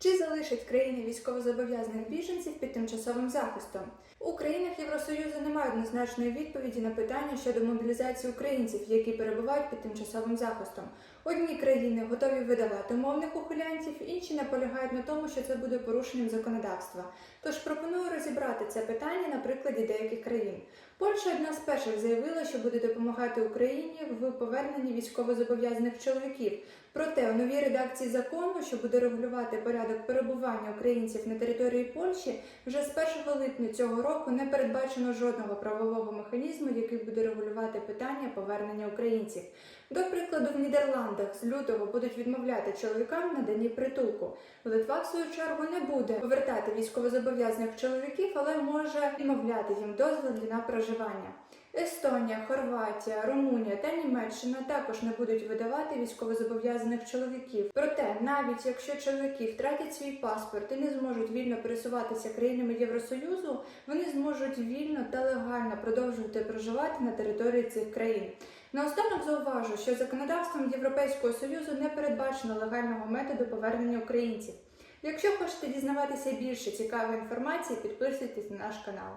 Чи залишать країни військовозобов'язаних біженців під тимчасовим захистом? У країнах Євросоюзу немає однозначної відповіді на питання щодо мобілізації українців, які перебувають під тимчасовим захистом. Одні країни готові видавати умовних ухилянців, інші наполягають на тому, що це буде порушенням законодавства. Тож пропоную розібрати це питання на прикладі деяких країн. Польща одна з перших заявила, що буде допомагати Україні в поверненні військовозобов'язаних чоловіків. Проте у новій редакції закону, що буде регулювати порядок перебування українців на території Польщі, вже з 1 липня цього року не передбачено жодного правового механізму, який буде регулювати питання повернення українців. До прикладу, в Нідерландах з лютого будуть відмовляти чоловікам наданні притулку. Литва, в свою чергу, не буде повертати військовозобов'язаних чоловіків, але може відмовляти їм дозвіл на проживання. Естонія, Хорватія, Румунія та Німеччина також не будуть видавати військовозобов'язаних чоловіків. Проте, навіть якщо чоловіки втратять свій паспорт і не зможуть вільно пересуватися країнами Євросоюзу, вони зможуть вільно та легально продовжувати проживати на території цих країн. Наостанок зауважу, що законодавством Європейського союзу не передбачено легального методу повернення українців. Якщо хочете дізнаватися більше цікавої інформації, підписуйтесь на наш канал.